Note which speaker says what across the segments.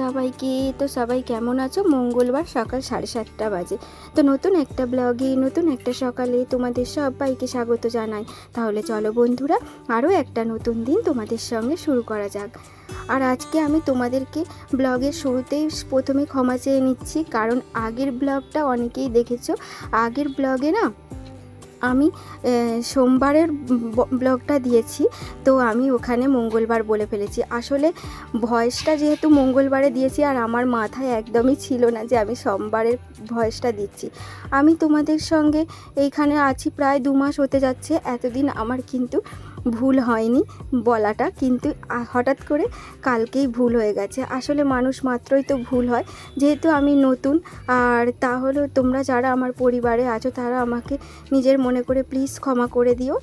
Speaker 1: সবাইকে। তো সবাই কেমন আছো? মঙ্গলবার সকাল সাড়ে সাতটা বাজে। তো নতুন একটা ব্লগে, নতুন একটা সকালে তোমাদের সবাইকে স্বাগত জানাই। তাহলে চলো বন্ধুরা আরও একটা নতুন দিন তোমাদের সঙ্গে শুরু করা যাক। আর আজকে আমি তোমাদেরকে ব্লগের শুরুতেই প্রথমে ক্ষমা চেয়ে নিচ্ছি, কারণ আগের ব্লগটা অনেকেই দেখেছ। আগের ব্লগে না আমি সোমবারের ব্লগটা দিয়েছি, তো আমি ওখানে মঙ্গলবার বলে ফেলেছি। আসলে ভয়েসটা যেহেতু মঙ্গলবারে দিয়েছি, আর আমার মাথায় একদমই ছিল না যে আমি সোমবারের ভয়েসটা দিচ্ছি। আমি তোমাদের সঙ্গে এইখানে আছি প্রায় দু মাস হতে যাচ্ছে, এতদিন আমার কিন্তু ভুল হয়নি বলাটা, কিন্তু হঠাৎ করে কালকেই ভুল হয়ে গেছে। আসলে মানুষ মাত্রই তো ভুল হয়। যেহেতু আমি নতুন, আর তাহলে তোমরা যারা আমার পরিবারে আছো, তারা আমাকে নিজের মনে করে প্লিজ ক্ষমা করে দিও।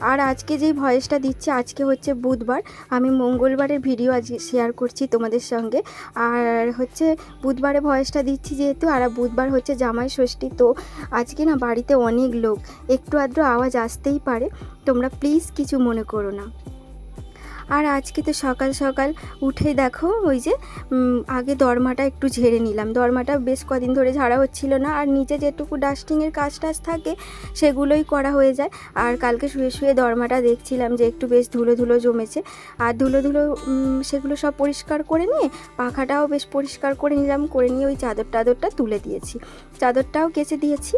Speaker 1: আর আজকে যেই ভয়েসটা দিচ্ছে, আজকে হচ্ছে বুধবার। আমি মঙ্গলবারের ভিডিও আজ শেয়ার করছি তোমাদের সঙ্গে। আর হচ্ছে বুধবারে ভয়েসটা দিচ্ছি যেহেতু, আর বুধবার হচ্ছে জামাই ষষ্ঠী। তো আজকে না বাড়িতে অনেক লোক, একটু আদ্র আওয়াজ আসতেই পারে। তোমরা প্লিজ কিছু মনে করো না। আর আজকে তো সকাল সকাল উঠেই দেখো ওই যে আগে দরমাটা একটু ঝেড়ে নিলাম। দরমাটা বেশ কদিন ধরে ঝাড়া হচ্ছিল না, আর নিচে যেটুকু ডাস্টিংয়ের কাজ টাজ থাকে সেগুলোই করা হয়ে যায়। আর কালকে শুয়ে শুয়ে দরমাটা দেখছিলাম যে একটু বেশ ধুলো ধুলো জমেছে। আর ধুলো ধুলো সেগুলো সব পরিষ্কার করে নিয়ে পাখাটাও বেশ পরিষ্কার করে নিলাম, করে নিয়ে ওই চাদর টাদরটা তুলে দিয়েছি। চাদরটাও কেচে দিয়েছি।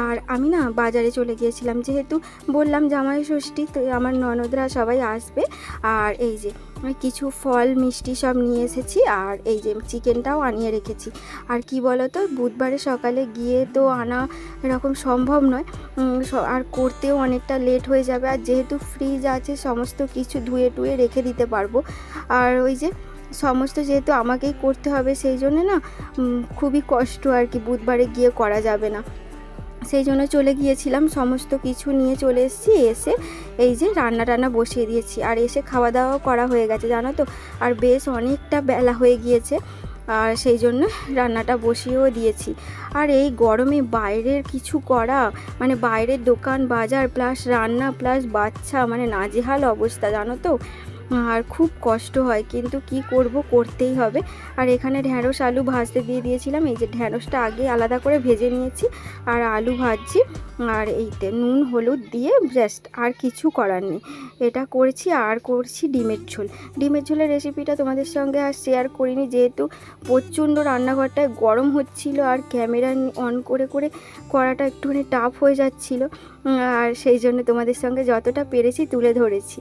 Speaker 1: আর আমি না বাজারে চলে গিয়েছিলাম, যেহেতু বললাম জামাই ষষ্ঠী, তো আমার ননদরা সবাই আসবে। আর এই যে কিছু ফল, মিষ্টি সব নিয়ে এসেছি আর এই যে চিকেনটাও আনিয়ে রেখেছি। আর কি বলো তো বুধবারে সকালে গিয়ে তো আনা এরকম সম্ভব নয়। আর করতেও অনেকটা লেট হয়ে যাবে আর যেহেতু ফ্রিজ আছে, সমস্ত কিছু ধুয়ে টুয়ে রেখে দিতে পারব। আর ওই যে সমস্ত যেহেতু আমাকেই করতে হবে, সেই জন্য না খুবই কষ্ট আর কি, বুধবারে গিয়ে করা যাবে না। সেই জন্য চলে গিয়েছিলাম, সমস্ত কিছু নিয়ে চলে এসেছি, এসে এই যে রান্না টান্না বসিয়ে দিয়েছি। আর এসে খাওয়া দাওয়া করা হয়ে গেছে, জানো তো? আর বেশ অনেকটা বেলা হয়ে গিয়েছে, আর সেই জন্য রান্নাটা বসিয়েও দিয়েছি। আর এই গরমে বাইরের কিছু করা মানে বাইরের দোকান, বাজার প্লাস রান্না প্লাস বাচ্চা মানে নাজেহাল অবস্থা, জানো তো? আর খুব কষ্ট হয়, কিন্তু কি করব করতেই হবে। আর এখানে ঢ্যাঁড়স, আলু ভাজতে দিয়ে দিয়েছিলাম, এই যে ঢ্যাঁড়সটা আগে আলাদা করে ভেজে নিয়েছি, আর আলু ভাজছি, আর এইতে নুন, হলুদ দিয়ে জাস্ট আর কিছু করার নেই। এটা করছি, আর করছি ডিমের ঝোল। ডিমের ঝোলের রেসিপিটা তোমাদের সঙ্গে আর শেয়ার করিনি, যেহেতু প্রচণ্ড রান্নাঘরটায় গরম হচ্ছিল, আর ক্যামেরা অন করে করে করাটা একটুখানি টাফ হয়ে যাচ্ছিল, আর সেই জন্য তোমাদের সঙ্গে যতটা পেরেছি তুলে ধরেছি।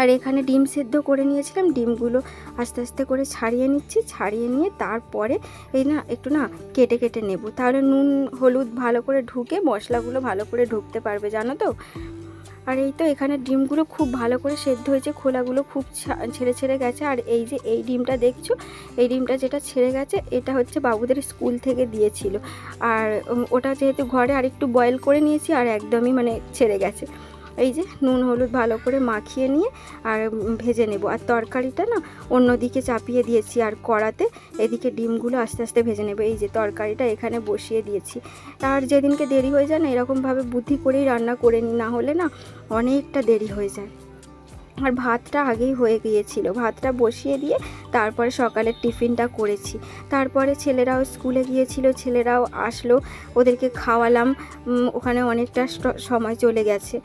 Speaker 1: আর এখানে ডিম সেদ্ধ করে নিয়েছিলাম, ডিমগুলো আস্তে আস্তে করে ছাড়িয়ে নিচ্ছি, ছাড়িয়ে নিয়ে তারপরে এই না একটু না কেটে কেটে নেব। তাহলে নুন, হলুদ ভালো করে ঢুকে মশলাগুলো ভালো করে ঢুকতে পারবে, জানো তো? আর এই তো এখানে ডিমগুলো খুব ভালো করে সেদ্ধ হয়েছে, খোলাগুলো খুব ছেড়ে ছেড়ে গেছে। আর এই যে এই ডিমটা দেখছ? এই ডিমটা যেটা ছেড়ে গেছে, এটা হচ্ছে বাবুদের স্কুল থেকে দিয়েছিল। আর ওটা যেহেতু ঘরে আর একটু বয়েল করে নিয়েছি, আর একদমই মানে ছেড়ে গেছে। এই যে নুন, হলুদ ভালো করে মাখিয়ে নিয়ে আর ভেজে নেব। আর তরকারিটা না অন্যদিকে চাপিয়ে দিয়েছি আর কড়াতে। এদিকে ডিমগুলো আস্তে আস্তে ভেজে নেব। এই যে তরকারিটা এখানে বসিয়ে দিয়েছি। আর যেদিনকে দেরি হয়ে যায় না, এরকমভাবে বুদ্ধি করেই রান্না করে নিই না হলে না অনেকটা দেরি হয়ে যায়। আর ভাতটা আগেই হয়ে গিয়েছিল। ভাতটা বসিয়ে দিয়ে তারপরে সকালের টিফিনটা করেছি। তারপরে ছেলেরাও স্কুলে গিয়েছিল, ছেলেরাও আসলো। ওদেরকে খাওয়ালাম। ওখানে অনেকটা সময় চলে গেছে।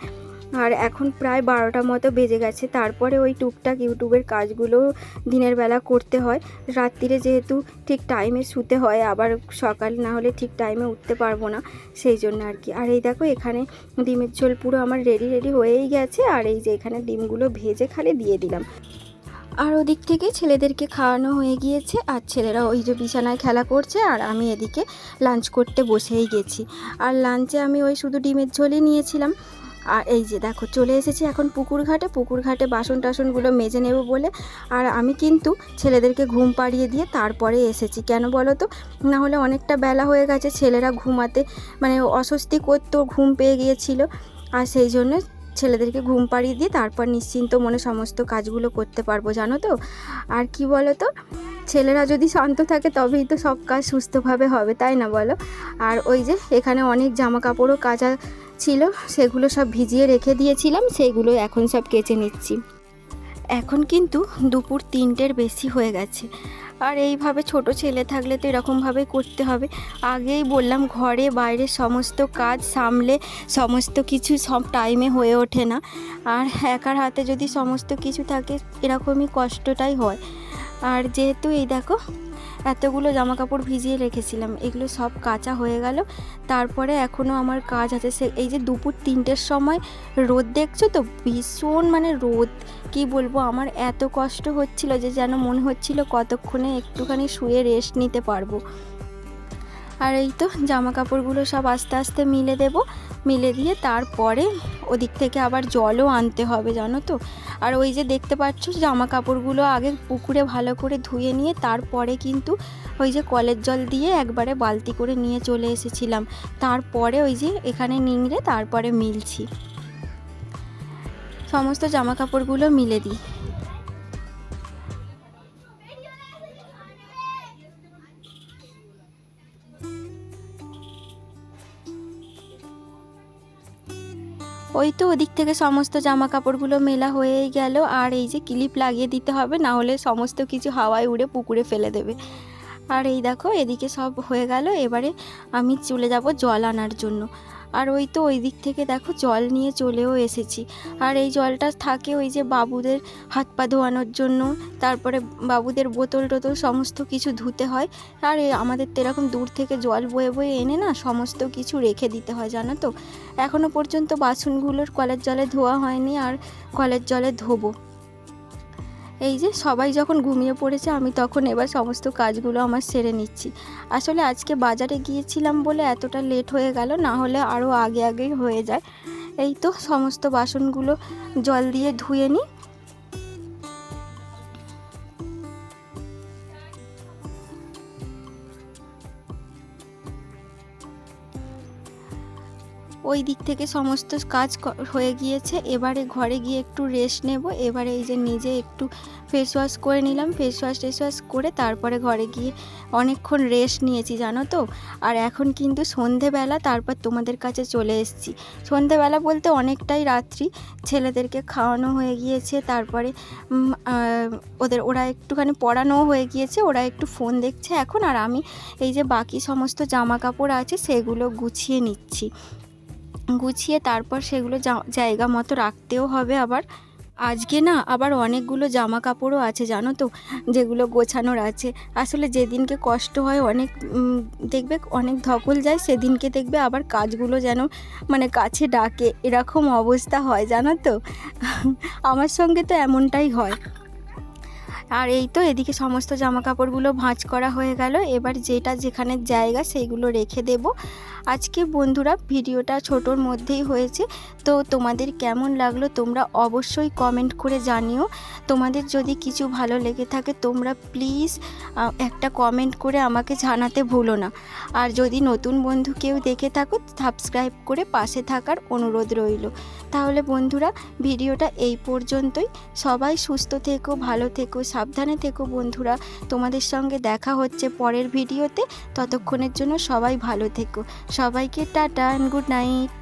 Speaker 1: আর এখন প্রায় বারোটা মতো বেজে গেছে। তারপরে ওই টুকটাক ইউটিউবের কাজগুলো দিনের বেলা করতে হয়। রাত্রিরে যেহেতু ঠিক টাইমে শুতে হয়, আবার সকাল না হলে ঠিক টাইমে উঠতে পারব না, সেই জন্য আর কি। আর এই দেখো, এখানে ডিমের ঝোল পুরো আমার রেডি রেডি হয়েই গেছে। আর এই যে এখানে ডিমগুলো ভেজে খালি দিয়ে দিলাম। আর ওদিক থেকে ছেলেদেরকে খাওয়ানো হয়ে গিয়েছে, আর ছেলেরা ওই যে বিছানায় খেলা করছে, আর আমি এদিকে লাঞ্চ করতে বসেই গেছি। আর লাঞ্চে আমি ওই শুধু ডিমের ঝোলই নিয়েছিলাম। আর এই যে দেখো, চলে এসেছি এখন পুকুর ঘাটে পুকুর ঘাটে বাসন টাসনগুলো মেজে নেব বলে। আর আমি কিন্তু ছেলেদেরকে ঘুম পাড়িয়ে দিয়ে তারপরে এসেছি। কেন বলো তো? না হলে অনেকটা বেলা হয়ে গেছে, ছেলেরা ঘুমাতে মানে অস্বস্তি করতো, ঘুম পেয়ে গিয়েছিল। আর সেই জন্য ছেলেদেরকে ঘুম পাড়িয়ে দিয়ে তারপর নিশ্চিন্ত মনে সমস্ত কাজগুলো করতে পারব, জানো তো? আর কি বলো তো? ছেলেরা যদি শান্ত থাকে, তবেই তো সব কাজ সুস্থভাবে হবে, তাই না বলো? আর ওই যে এখানে অনেক জামা কাপড়ও কাচা ছিল, সেগুলো সব ভিজিয়ে রেখে দিয়েছিলাম, সেগুলো এখন সব কেচে নিচ্ছি। এখন কিন্তু দুপুর তিনটের বেশি হয়ে গেছে। আর এইভাবে ছোট ছেলে থাকলে তো এরকমভাবে করতে হবে। আগেই বললাম, ঘরে বাইরে সমস্ত কাজ সামলে সমস্ত কিছু সব টাইমে হয়ে ওঠে না। আর একার হাতে যদি সমস্ত কিছু থাকে, এরকমই কষ্টটাই হয়। আর যেহেতু এই দেখো এতগুলো জামা কাপড় ভিজিয়ে রেখেছিলাম। এগুলো সব কাঁচা হয়ে গেল। তারপরে এখনও আমার কাজ আছে। সে এই যে দুপুর তিনটের সময় রোদ দেখছ তো? ভীষণ মানে রোদ। কি বলব? আমার এত কষ্ট হচ্ছিল যে যেন মনে হচ্ছিল কতক্ষণে একটুখানি শুয়ে রেস্ট নিতে পারব। আর এই তো জামা কাপড়গুলো সব আস্তে আস্তে মিলে দেব। মিলে দিয়ে তারপরে ওদিক থেকে আবার জলও আনতে হবে, জানো তো। আর ওই যে দেখতে পাচ্ছ জামা কাপড়গুলো আগে পুকুরে ভালো করে ধুয়ে নিয়ে তারপরে কিন্তু ওই যে কলের জল দিয়ে একবারে বালতি করে নিয়ে চলে এসেছিলাম। তারপরে ওই যে এখানে নিংড়ে তারপরে মিলছি। সমস্ত জামা কাপড়গুলো মিলে দিই। ওই তো ওদিক থেকে সমস্ত জামা কাপড়গুলো মেলা হয়েই গেল, আর এই যে ক্লিপ লাগিয়ে দিতে হবে, না হলে সমস্ত কিছু হাওয়ায় উড়ে পুকুরে ফেলে দেবে। আর এই দেখো, এদিকে সব হয়ে গেল। এবারে আমি চলে যাব জল আনার জন্য। আর ওই তো ওই দিক থেকে দেখো, জল নিয়ে চলেও এসেছি। আর এই জলটা থাকে ওই যে বাবুদের হাত পা ধোয়ানোর জন্য। তারপরে বাবুদের বোতল টোতল সমস্ত কিছু ধুতে হয়। আর আমাদের তো এরকম দূর থেকে জল বয়ে বয়ে এনে না সমস্ত কিছু রেখে দিতে হয়, জানো তো? এখনও পর্যন্ত বাসনগুলোর কলের জলে ধোয়া হয়নি। আর কলের জলে ধোবো। এই যে সবাই যখন ঘুমিয়ে পড়েছে, আমি তখন এবার সমস্ত কাজগুলো আমার সেরে নিচ্ছি। আসলে আজকে বাজারে গিয়েছিলাম বলে এতটা লেট হয়ে গেল, না হলে আরও আগে আগেই হয়ে যায়। এই তো সমস্ত বাসনগুলো জল দিয়ে ধুয়ে নিই। ওই দিক থেকে সমস্ত কাজ হয়ে গিয়েছে। এবারে ঘরে গিয়ে একটু রেস্ট নেব। এবারে এই যে নিজে একটু ফেস ওয়াশ করে নিলাম। ফেস ওয়াশ টেস ওয়াশ করে তারপরে ঘরে গিয়ে অনেকক্ষণ রেস্ট নিয়েছি, জানো তো? আর এখন কিন্তু সন্ধেবেলা, তারপর তোমাদের কাছে চলে এসেছি। সন্ধেবেলা বলতে অনেকটাই রাত্রি। ছেলেদেরকে খাওয়ানো হয়ে গিয়েছে। তারপরে ওদের, ওরা একটুখানি পড়ানোও হয়ে গিয়েছে। ওরা একটু ফোন দেখছে এখন। আর আমি এই যে বাকি সমস্ত জামা কাপড় আছে, সেগুলো গুছিয়ে নিচ্ছি। গুছিয়ে তারপর সেগুলো জায়গা মতো রাখতেও হবে আবার। আজকে না আবার অনেকগুলো জামা কাপড়ও আছে, জানো তো, যেগুলো গোছানোর আছে। আসলে যেদিনকে কষ্ট হয় অনেক দেখবে অনেক ধকল যায়, সেদিনকে দেখবে আবার কাজগুলো যেন মানে কাছে ডাকে। এরকম অবস্থা হয়, জানো তো? আমার সঙ্গে তো এমনটাই হয়। আর এই তো এদিকে সমস্ত জামা কাপড়গুলো ভাঁজ করা হয়ে গেল। এবার যেটা যেখানে জায়গা সেইগুলো রেখে দেব। আজকে বন্ধুরা, ভিডিওটা ছোটোর মধ্যেই হয়েছে। তো তোমাদের কেমন লাগল তোমরা অবশ্যই কমেন্ট করে জানিও। তোমাদের যদি কিছু ভালো লেগে থাকে তোমরা প্লিজ একটা কমেন্ট করে আমাকে জানাতে ভুলো না। আর যদি নতুন বন্ধু কেউ দেখে থাকো সাবস্ক্রাইব করে পাশে থাকার অনুরোধ রইল। তাহলে বন্ধুরা, ভিডিওটা এই পর্যন্তই। সবাই সুস্থ থেকো, ভালো থেকো, সাবধানে থেকো বন্ধুরা। তোমাদের সঙ্গে দেখা হচ্ছে পরের ভিডিওতে। ততক্ষণের জন্য সবাই ভালো থেকো। সবাইকে টাটা অ্যান্ড গুড নাইট